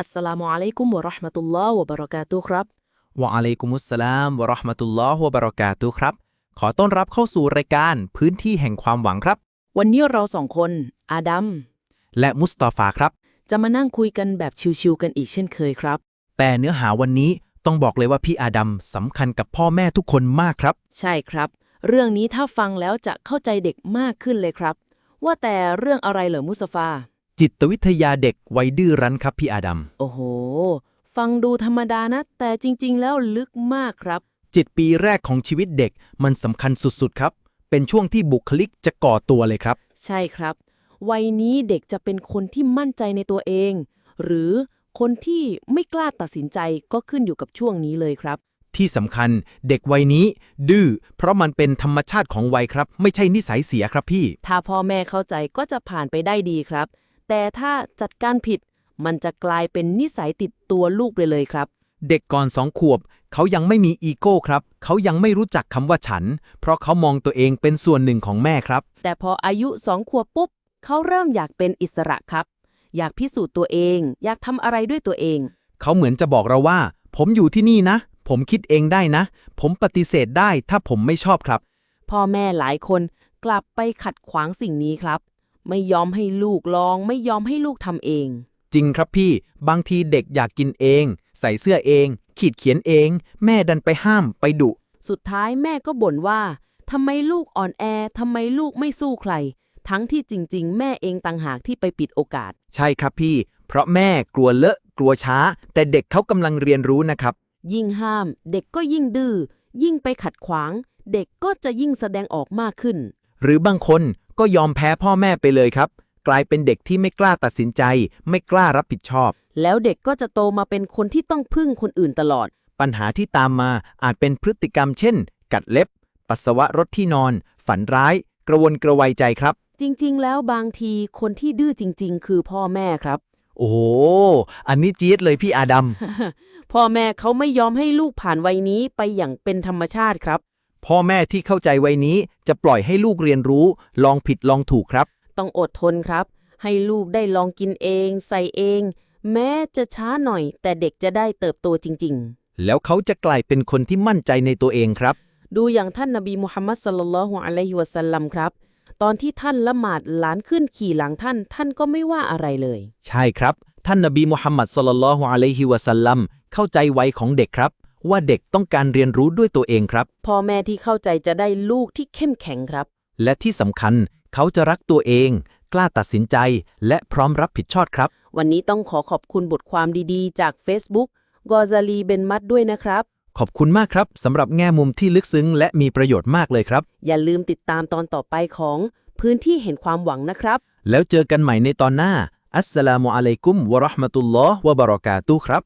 อัสสลามุอะลัยกุมวะเราะห์มะตุลลอฮ์วะบะเราะกาตุฮ์ครับ วะอะลัยกุมุสสลามวะเราะห์มะตุลลอฮ์วะบะเราะกาตุฮ์ครับ ขอต้อนรับเข้าสู่รายการพื้นที่แห่งความหวังครับ วันนี้เราสองคน อาดัม และมุสตาฟาครับ จะมานั่งคุยกันแบบชิวๆกันอีกเช่นเคยครับ แต่เนื้อหาวันนี้ต้องบอกเลยว่าพี่อาดัมสำคัญกับพ่อแม่ทุกคนมากครับ ใช่ครับ เรื่องนี้ถ้าฟังแล้วจะเข้าใจเด็กมากขึ้นเลยครับ ว่าแต่เรื่องอะไรเหรอมุสตาฟา จิตวิทยาเด็กวัยดื้อรั้นครับพี่อาดัม โอ้โห ฟังดูธรรมดานะ แต่จริง ๆ แล้วลึกมากครับ จิตปีแรกของชีวิตเด็กมันสำคัญสุด ๆ ครับ เป็นช่วงที่บุคลิกจะก่อตัวเลยครับ ใช่ครับ วัยนี้เด็กจะเป็นคนที่มั่นใจในตัวเอง หรือคนที่ไม่กล้าตัดสินใจก็ขึ้นอยู่กับช่วงนี้เลยครับ ที่สำคัญเด็กวัยนี้ ดื้อเพราะมันเป็นธรรมชาติของวัยครับ ไม่ใช่นิสัยเสียครับพี่ ถ้าพ่อแม่เข้าใจก็จะผ่านไปได้ดีครับ แต่ถ้าจัดการผิด มันจะกลายเป็นนิสัยติดตัวลูกไปเลยครับ เด็กก่อนสองขวบ เขายังไม่มีอีโก้ครับ เขายังไม่รู้จักคำว่าฉัน เพราะเขามองตัวเองเป็นส่วนหนึ่งของแม่ครับ แต่พออายุสองขวบปุ๊บ เขาเริ่มอยากเป็นอิสระครับ อยากพิสูจน์ตัวเอง อยากทำอะไรด้วยตัวเอง เขาเหมือนจะบอกเราว่า ผมอยู่ที่นี่นะ ผมคิดเองได้นะ ผมปฏิเสธได้ถ้าผมไม่ชอบครับ พ่อแม่หลายคนกลับไปขัดขวางสิ่งนี้ครับ ไม่ยอมให้ลูกลอง ไม่ยอมให้ลูกทำเอง จริงครับพี่ บางทีเด็กอยากกินเอง ใส่เสื้อเอง ขีดเขียนเอง แม่ดันไปห้ามไปดุ สุดท้ายแม่ก็บ่นว่าทำไมลูกอ่อนแอทำไมลูกไม่สู้ใคร ทั้งที่จริง ๆ แม่เองต่างหากที่ไปปิดโอกาส ใช่ครับพี่ เพราะแม่กลัวเลอะ กลัวช้า แต่เด็กเขากำลังเรียนรู้นะครับ ยิ่งห้าม เด็กก็ยิ่งดื้อยิ่งไปขัดขวาง เด็กก็จะยิ่งแสดงออกมากขึ้น หรือบางคน ก็ยอมแพ้พ่อแม่ไปเลยครับ กลายเป็นเด็กที่ไม่กล้าตัดสินใจ ไม่กล้ารับผิดชอบ แล้วเด็กก็จะโตมาเป็นคนที่ต้องพึ่งคนอื่นตลอด ปัญหาที่ตามมาอาจเป็นพฤติกรรมเช่น กัดเล็บ ปัสสาวะรถที่นอน ฝันร้าย กระวนกระวายใจครับ จริง ๆ แล้วบางทีคนที่ดื้อจริง ๆ คือพ่อแม่ครับ โอ้โห อันนี้จี๊ดเลยพี่อาดัม พ่อแม่เขาไม่ยอมให้ลูกผ่านวัยนี้ไปอย่างเป็นธรรมชาติครับ พ่อแม่ที่เข้าใจวัยนี้ จะปล่อยให้ลูกเรียนรู้ ลองผิดลองถูกครับ ต้องอดทนครับ ให้ลูกได้ลองกินเอง ใส่เอง แม้จะช้าหน่อย แต่เด็กจะได้เติบโตจริงแล้วเขาจะกลายเป็นคนที่มั่นใจในตัวเองครับๆดูอย่างท่านนบีมุฮัมมัดสลลัลลอฮุอะลัยฮิวะสัลลัมครับ ตอนที่ท่านละหมาดหลานขึ้นขี่หลังท่าน ท่านก็ไม่ว่าอะไรเลย ใช่ครับ ท่านนบีมุฮัมมัดสลลัลลอฮุอะลัยฮิวะสัลลัมเข้าใจวัยของเด็กครับ ว่าเด็กต้องการเรียนรู้ด้วยตัวเองครับ พ่อแม่ที่เข้าใจจะได้ลูกที่เข้มแข็งครับ และที่สำคัญเขาจะรักตัวเอง กล้าตัดสินใจ และพร้อมรับผิดชอบครับ วันนี้ต้องขอขอบคุณบทความดีๆ จาก Facebook กอซาลีเบนมัดด้วยนะครับ ขอบคุณมากครับสำหรับแง่มุมที่ลึกซึ้ง และมีประโยชน์มากเลยครับ อย่าลืมติดตามตอนต่อไปของพื้นที่เห็นความหวังนะครับ แล้วเจอกันใหม่ในตอนหน้าอัสสลามุอะลัยกุมวะเราะห์มะตุลลอฮ์วะบะเราะกาตุฮ์ครับ